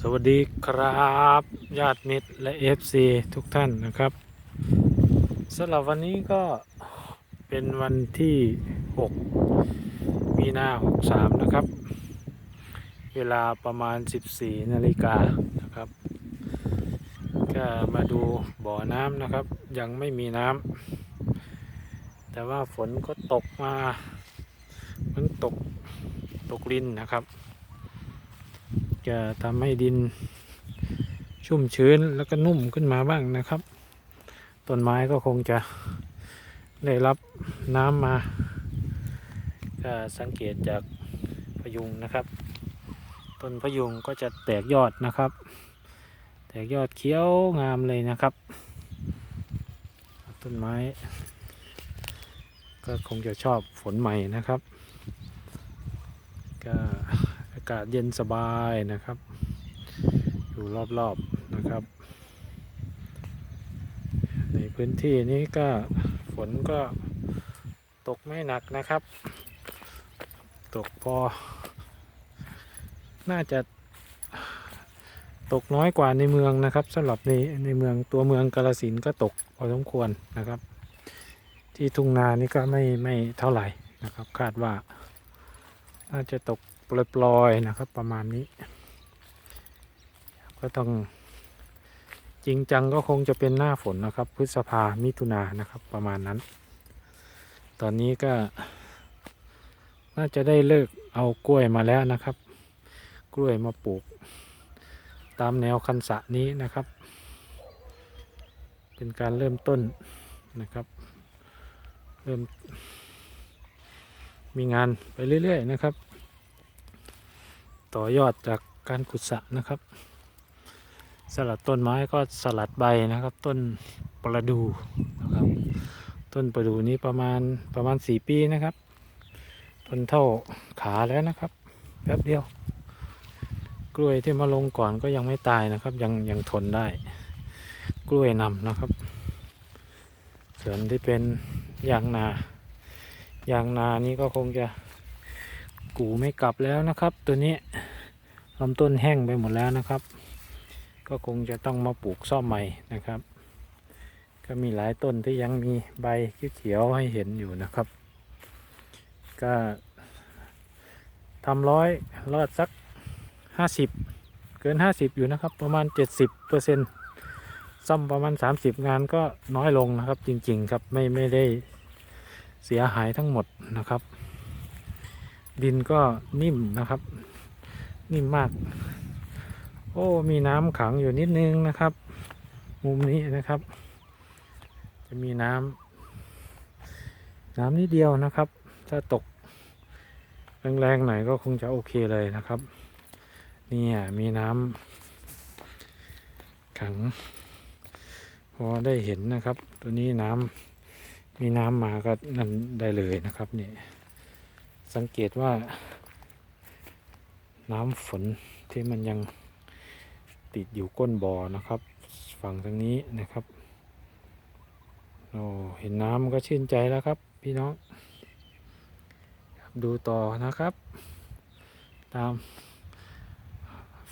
สวัสดีครับญาติมิตรและ FC ทุกท่านนะครับสำหรับวันนี้ก็เป็นวันที่ 6 มีนา63 นะครับ เวลาประมาณ 14 นาฬิกานะครับ ก็มาดูบ่อน้ำนะครับ ยังไม่มีน้ำแต่ว่าฝนก็ตกมา มันตกตกลินนะครับ จะทำให้ดินชุ่มชื้นแล้วก็นุ่มขึ้นมาบ้างนะครับ ต้นไม้ก็คงจะได้รับน้ำมาก็สังเกตจากพยุงนะครับ ต้นพยุงก็จะแตกยอดนะครับ แตกยอดเขียวงามเลยนะครับ ต้นไม้ ก็คงจะชอบฝนใหม่นะครับก็ากาศเย็นสบายนะครับอยู่รอบๆนะครับ ในพื้นที่นี้ก็ฝนก็ตกไม่หนักนะครับ ตกพอ น่าจะตกน้อยกว่าในเมืองนะครับสำหรับในในเมืองตัวเมืองกาลสินก็ตกพอสมควรนะครับ ที่ทุ่งนานี่ก็ไม่ไม่เท่าไหร่นะครับ คาดว่าน่าจะตก ปล่อยๆนะครับประมาณนี้ ก็ต้องจริงจังก็คงจะเป็นหน้าฝนนะครับ พฤษภามิถุนานะครับประมาณนั้น ตอนนี้ก็ น่าจะได้เลิกเอากล้วยมาแล้วนะครับ กล้วยมาปลูก ตามแนวคันสะนี้นะครับ เป็นการเริ่มต้นนะครับ เริ่มมีงานไปเรื่อย ๆ นะครับ ต่อยอดจากการขุดสระนะครับ สลัดต้นไม้ก็สลัดใบนะครับ ต้นประดูนะครับ ต้นประดูนี้ประมาณประมาณสี่ปีนะครับ ต้นเท่าขาแล้วนะครับแป๊บเดียว กล้วยที่มาลงก่อนก็ยังไม่ตายนะครับ ยังยังทนได้ กล้วยนำนะครับ ส่วนที่เป็นยางนายางนานี้ก็คงจะกูไม่กลับแล้วนะครับ ตัวนี้ ลำต้นแห้งไปหมดแล้วนะครับ ก็คงจะต้องมาปลูกซ่อมใหม่นะครับ ก็มีหลายต้นที่ยังมีใบเขียวให้เห็นอยู่นะครับ ก็ทำร้อยรอดสักห้าสิบเกินห้าสิบอยู่นะครับ ประมาณเจ็ดสิบเปอร์เซ็นต์ซ่อมประมาณสามสิบงานก็น้อยลงนะครับ จริงๆครับไม่ไม่ได้เสียหายทั้งหมดนะครับ ดินก็นิ่มนะครับ นิ่มมาก โอ้ มีน้ำขังอยู่นิดนึงนะครับ มุมนี้นะครับ จะมีน้ำน้ำนิดเดียวนะครับ ถ้าตกแรงๆหน่อยก็คงจะโอเคเลยนะครับเนี่ยมีน้ำขัง พอได้เห็นนะครับ ตัวนี้น้ำมีน้ำมาก็นั่นได้เลยนะครับนี่สังเกตว่า น้ำฝนที่มันยังติดอยู่ก้นบ่อนะครับ ฝั่งทางนี้นะครับโอ้เห็นน้ำก็ชื่นใจแล้วครับ พี่น้องดูต่อนะครับ ตาม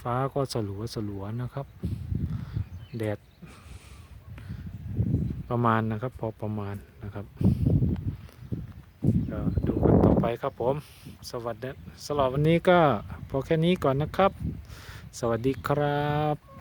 ฟ้าก็สลัวสลัวนะครับ แดด ประมาณนะครับ พอประมาณนะครับก็ ไปครับผมสวัสดีสำหรับวันนี้ก็พอแค่นี้ก่อนนะครับ สวัสดีครับ